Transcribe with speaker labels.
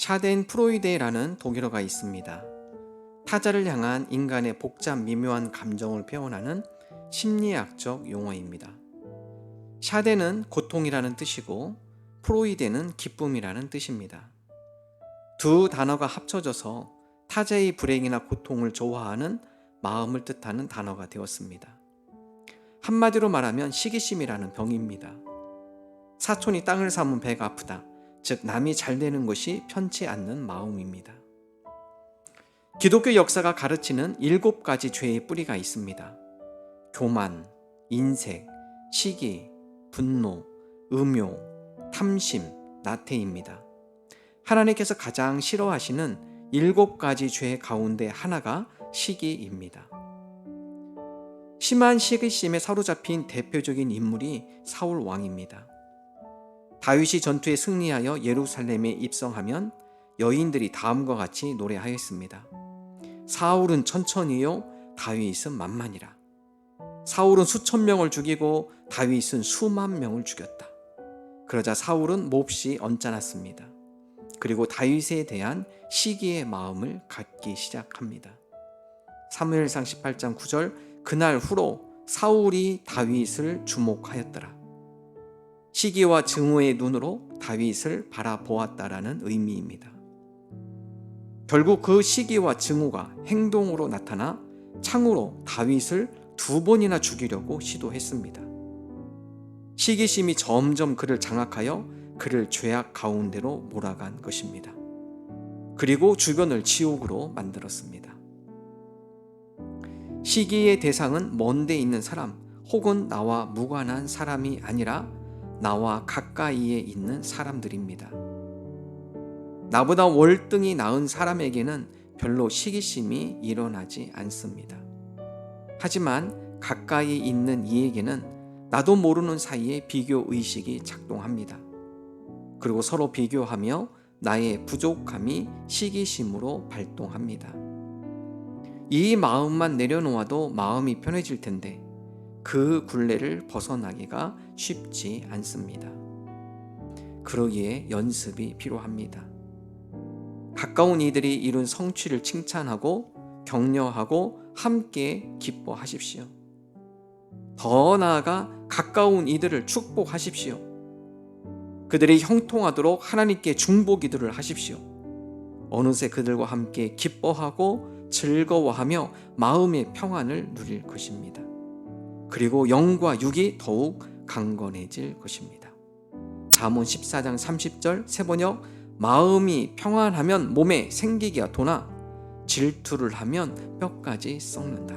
Speaker 1: 샤덴 프로이데라는 독일어가 있습니다. 타자를 향한 인간의 복잡 미묘한 감정을 표현하는 심리학적 용어입니다. 샤덴은 고통이라는 뜻이고 프로이데는 기쁨이라는 뜻입니다. 두 단어가 합쳐져서 타자의 불행이나 고통을 좋아하는 마음을 뜻하는 단어가 되었습니다. 한마디로 말하면 시기심이라는 병입니다. 사촌이 땅을 사면 배가 아프다. 즉 남이 잘 되는 것이 편치 않는 마음입니다. 기독교 역사가 가르치는 일곱 가지 죄의 뿌리가 있습니다. 교만, 인색, 시기, 분노, 음욕, 탐심, 나태입니다. 하나님께서 가장 싫어하시는 일곱 가지 죄 가운데 하나가 시기입니다. 심한 시기심에 사로잡힌 대표적인 인물이 사울 왕입니다. 다윗이 전투에 승리하여 예루살렘에 입성하면 여인들이 다음과 같이 노래하였습니다. 사울은 천천히요, 다윗은 만만이라. 사울은 수천 명을 죽이고 다윗은 수만 명을 죽였다. 그러자 사울은 몹시 언짢았습니다. 그리고 다윗에 대한 시기의 마음을 갖기 시작합니다. 사무엘상 18장 9절 그날 후로 사울이 다윗을 주목하였더라. 시기와 증오의 눈으로 다윗을 바라보았다라는 의미입니다. 결국 그 시기와 증오가 행동으로 나타나 창으로 다윗을 두 번이나 죽이려고 시도했습니다. 시기심이 점점 그를 장악하여 그를 죄악 가운데로 몰아간 것입니다. 그리고 주변을 지옥으로 만들었습니다. 시기의 대상은 먼데 있는 사람 혹은 나와 무관한 사람이 아니라 나와 가까이에 있는 사람들입니다. 나보다 월등히 나은 사람에게는 별로 시기심이 일어나지 않습니다. 하지만 가까이 있는 이에게는 나도 모르는 사이에 비교 의식이 작동합니다. 그리고 서로 비교하며 나의 부족함이 시기심으로 발동합니다. 이 마음만 내려놓아도 마음이 편해질 텐데 그 굴레를 벗어나기가 쉽지 않습니다. 그러기에 연습이 필요합니다. 가까운 이들이 이룬 성취를 칭찬하고 격려하고 함께 기뻐하십시오. 더 나아가 가까운 이들을 축복하십시오. 그들이 형통하도록 하나님께 중보 기도를 하십시오. 어느새 그들과 함께 기뻐하고 즐거워하며 마음의 평안을 누릴 것입니다. 그리고 영과 육이 더욱 강건해질 것입니다. 잠언 14장 30절 세번역 마음이 평안하면 몸에 생기기가 도나 질투를 하면 뼈까지 썩는다.